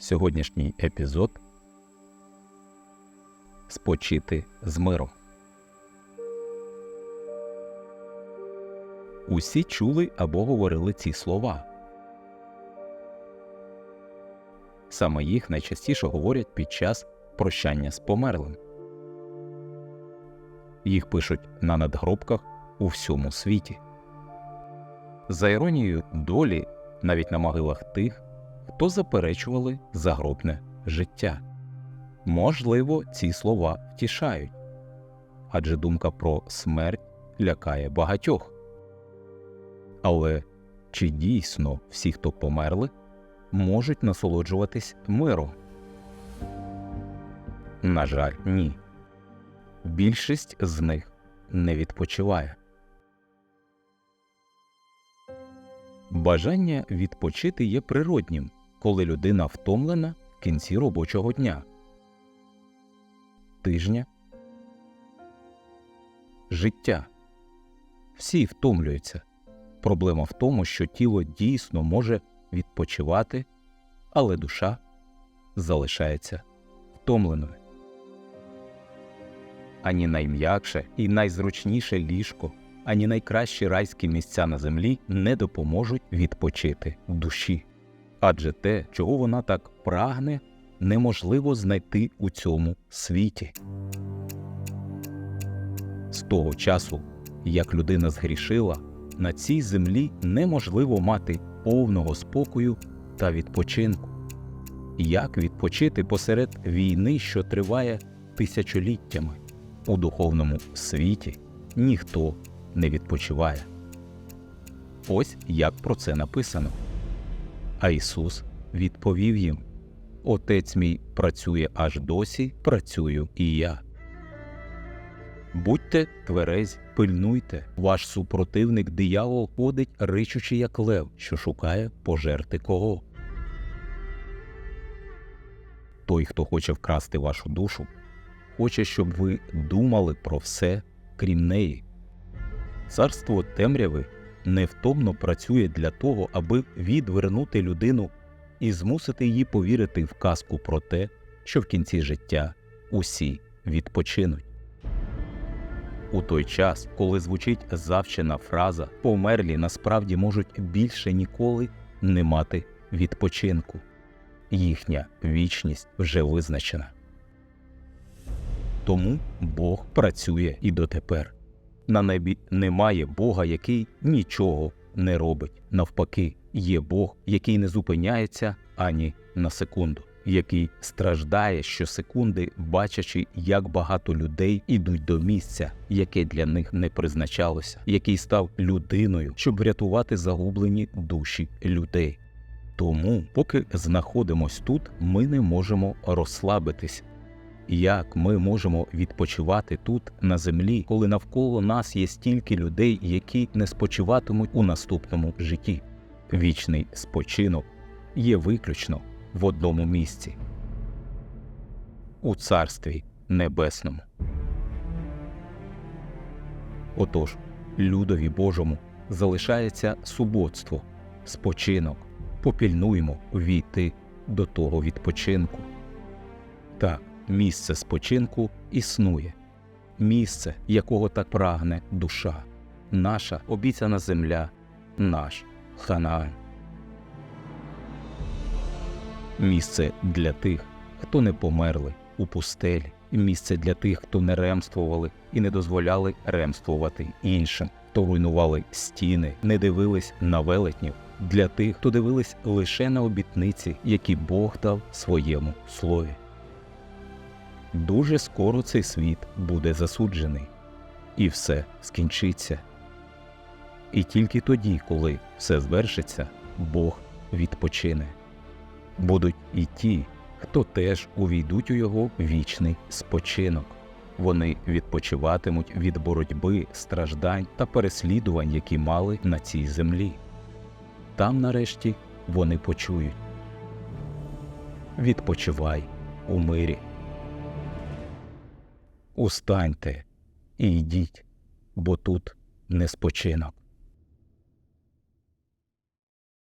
Сьогоднішній епізод Спочити з миром. Усі чули або говорили ці слова. Саме їх найчастіше говорять під час прощання з померлим. Їх пишуть на надгробках у всьому світі. За іронією долі, навіть на могилах тих, хто заперечували загробне життя. Можливо, ці слова втішають, адже думка про смерть лякає багатьох. Але чи дійсно всі, хто померли, можуть насолоджуватись миром? На жаль, ні. Більшість з них не відпочиває. Бажання відпочити є природнім, коли людина втомлена в кінці робочого дня, тижня, життя. Всі втомлюються. Проблема в тому, що тіло дійсно може відпочивати, але душа залишається втомленою. Ані найм'якше і найзручніше ліжко, ані найкращі райські місця на землі не допоможуть відпочити душі. Адже те, чого вона так прагне, неможливо знайти у цьому світі. З того часу, як людина згрішила, на цій землі неможливо мати повного спокою та відпочинку. Як відпочити посеред війни, що триває тисячоліттями? У духовному світі ніхто не відпочиває. Ось як про це написано. А Ісус відповів їм: Отець мій працює аж досі, працюю і я. Будьте тверезі, пильнуйте, ваш супротивник диявол ходить, ричучи, як лев, що шукає пожерти кого. Той, хто хоче вкрасти вашу душу, хоче, щоб ви думали про все, крім неї. Царство темряви невтомно працює для того, аби відвернути людину і змусити її повірити в казку про те, що в кінці життя усі відпочинуть. У той час, коли звучить завчена фраза, померлі насправді можуть більше ніколи не мати відпочинку. Їхня вічність вже визначена. Тому Бог працює і дотепер. На небі немає Бога, який нічого не робить. Навпаки, є Бог, який не зупиняється ані на секунду, який страждає щосекунди, бачачи, як багато людей ідуть до місця, яке для них не призначалося, який став людиною, щоб врятувати загублені душі людей. Тому, поки знаходимось тут, ми не можемо розслабитись. Як ми можемо відпочивати тут на землі, коли навколо нас є стільки людей, які не спочиватимуть у наступному житті? Вічний спочинок є виключно в одному місці у Царстві Небесному. Отож, людові Божому залишається суботство, спочинок. Попільнуємо війти до того відпочинку. Так, місце спочинку існує, місце, якого так прагне душа, наша обіцяна земля, наш Ханаан. Місце для тих, хто не померли у пустелі, місце для тих, хто не ремствували і не дозволяли ремствувати іншим, хто руйнували стіни, не дивились на велетнів, для тих, хто дивились лише на обітниці, які Бог дав своєму слові. Дуже скоро цей світ буде засуджений, і все скінчиться. І тільки тоді, коли все звершиться, Бог відпочине. Будуть і ті, хто теж увійдуть у його вічний спочинок. Вони відпочиватимуть від боротьби, страждань та переслідувань, які мали на цій землі. Там, нарешті, вони почують Відпочивай у мирі. Устаньте і йдіть, бо тут не спочинок.